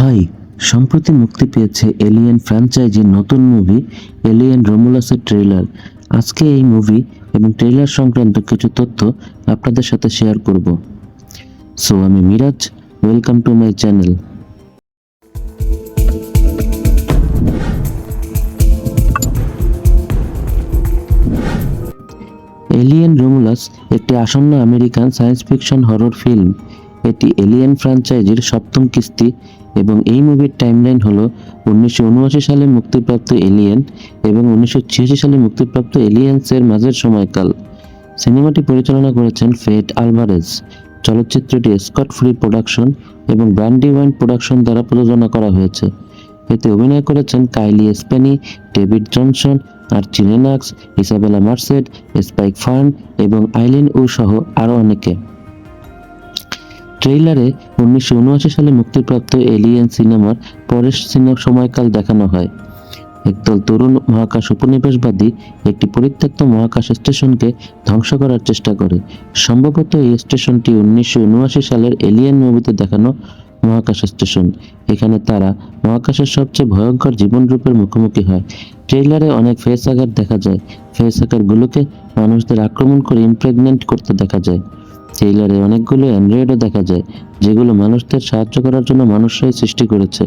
High সম্প্রতি মুক্তি পেয়েছে এলিয়েন ফ্র্যাঞ্চাইজির নতুন মুভি এলিয়েন রোমুলাসের ট্রেলার আজকে এই মুভি এবং ট্রেলার সংক্রান্ত কিছু তথ্য আপনাদের সাথে শেয়ার করব। সো আমি Miraj welcome to my channel Alien Romulus একটি আসন্ন American science fiction horror film এটি এলিয়েন ফ্র্যাঞ্চাইজির সপ্তম কিস্তি এবং এই মুভির টাইমলাইন হলো উনিশশো সালে মুক্তিপ্রাপ্ত এলিয়েন এবং উনিশশো ছিয়াশি সালে মুক্তিপ্রাপ্ত এলিয়েন্সের মাঝের সময়কাল। সিনেমাটি পরিচালনা করেছেন ফেট আলভারেজ। চলচ্চিত্রটি স্কট ফ্রি প্রোডাকশন এবং ব্র্যান্ডি ওয়াইন প্রোডাকশন দ্বারা প্রযোজনা করা হয়েছে। এতে অভিনয় করেছেন কাইলি স্পেনি ডেভিড জনসন আর চিনেনাক্স ইসাবেলা মার্সেড, স্পাইক ফার্ন এবং আইলিন উ সহ আরও অনেকে। ট্রেইলারে উনিশশো উনআশি সালে মুক্তিপ্রাপ্ত এলিয়েন সিনেমার পরের সিনেমার সময়কাল দেখানো হয়। একদল তরুণ মহাকাশ উপনিবেশবাদী একটি পরিত্যক্ত মহাকাশ স্টেশনকে ধ্বংস করার চেষ্টা করে। সম্ভবত এই স্টেশনটি উনিশশো উনআশি সালের এলিয়েন মুভিতে দেখানো মহাকাশ স্টেশন। এখানে তারা মহাকাশের সবচেয়ে ভয়ঙ্কর জীবনরূপের মুখোমুখি হয়। ট্রেইলারে অনেক ফেস আঘাত দেখা যায়। ফেস আঘাতগুলোকে মানুষদের আক্রমণ করে ইমপ্রেগনেন্ট করতে দেখা যায়। ট্রেইলারে অনেকগুলো অ্যান্ড্রয়েডও দেখা যায়, যেগুলো মানুষদের সাহায্য করার জন্য মানুষরাই সৃষ্টি করেছে।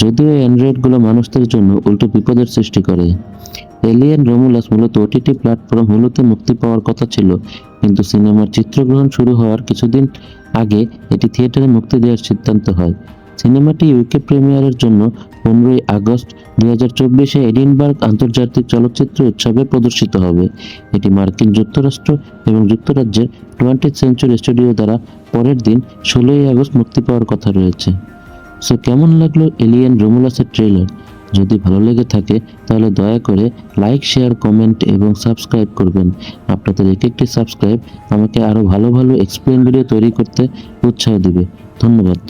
যদিও এই অ্যান্ড্রয়েডগুলো মানুষদের জন্য উল্টো বিপদের সৃষ্টি করে। এলিয়েন রোমুলাস মূলত ওটিটি প্ল্যাটফর্ম হলুতে মুক্তি পাওয়ার কথা ছিল, কিন্তু সিনেমার চিত্রগ্রহণ শুরু হওয়ার কিছুদিন আগে এটি থিয়েটারে মুক্তি দেওয়ার সিদ্ধান্ত হয়। সিনেমাটি ইউকে প্রিমিয়ারের জন্য পনেরোই আগস্ট দুই হাজার চব্বিশে এডিনবার্গ আন্তর্জাতিক চলচ্চিত্র উৎসবে প্রদর্শিত হবে। এটি মার্কিন যুক্তরাষ্ট্র এবং যুক্তরাজ্যের টোয়েন্টি সেঞ্চুরি স্টুডিও দ্বারা পরের দিন ষোলোই আগস্ট মুক্তি পাওয়ার কথা রয়েছে। সো কেমন লাগল এলিয়েন রোমুলাসের ট্রেলার যদি ভালো লেগে থাকে, তাহলে দয়া করে লাইক শেয়ার কমেন্ট এবং সাবস্ক্রাইব করবেন। আপনাদের এক একটি সাবস্ক্রাইব আমাকে আরও ভালো ভালো এক্সপ্লেন ভিডিও তৈরি করতে উৎসাহ দিবে। ধন্যবাদ।